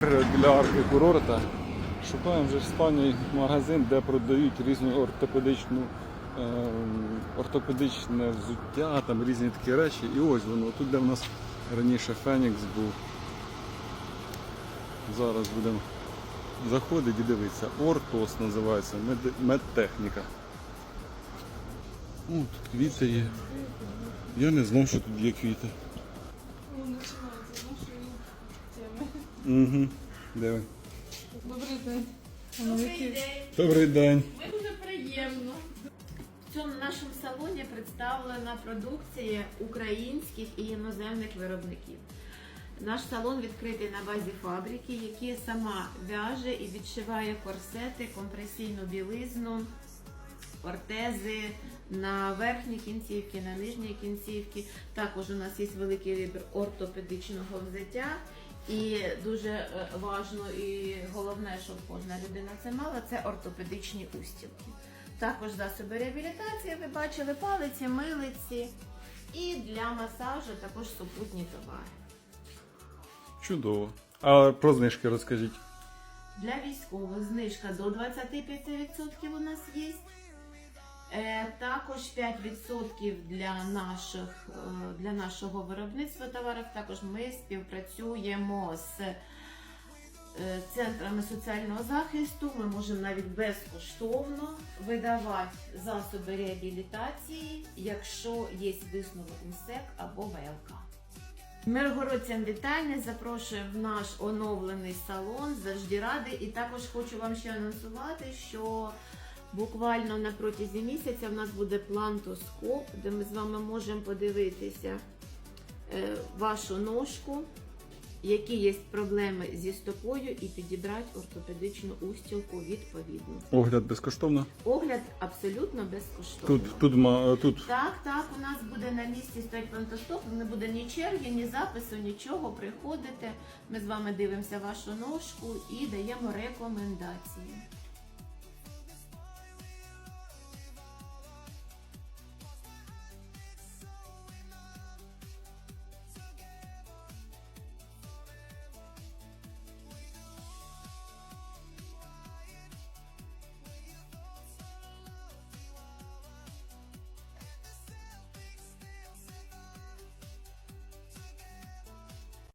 Для арки курорта шукаємо вже останній магазин, де продають різну ортопедичну, е, ортопедичне взуття, там різні такі речі. І ось воно, тут де в нас раніше Фенікс був. Зараз будемо заходити і дивитися. Ортос називається, мед- медтехніка. О, тут квіти є. Я не знав, що тут є квіти. Угу. Диви. Добрий день. Воно які- Добрий день. Ми дуже приємно. В цьому нашому салоні представлена продукція українських і іноземних виробників. Наш салон відкритий на базі фабрики, які сама в'яже і відшиває корсети, компресійну білизну, ортези на верхні кінцівки, на нижні кінцівки. Також у нас є великий вибір ортопедичного взуття. І дуже е, важно і головне, щоб кожна людина це мала, це ортопедичні устілки. Також засоби реабілітації, ви бачили палиці, милиці. І для масажу також супутні товари. Чудово. А про знижки розкажіть. Для військових знижка до 25% у нас є. Також 5% для, наших, е, для нашого виробництва товарів. Також ми співпрацюємо з е, центрами соціального захисту. Ми можемо навіть безкоштовно видавати засоби реабілітації, якщо є висновок МСЕК або ВЛК. Миргородцям вітання, запрошую в наш оновлений салон. Завжди радий. І також хочу вам ще анонсувати, що буквально на протязі місяця в нас буде плантоскоп, де ми з вами можемо подивитися е, вашу ножку, які є проблеми зі стопою, і підібрати ортопедичну устілку відповідно. Огляд безкоштовно. Огляд абсолютно безкоштовний. Тут, тут, тут. Так, так, у нас буде на місці стоять плантостоп, не буде ні черги, ні запису, нічого. Приходите. Ми з вами дивимося вашу ножку і даємо рекомендації.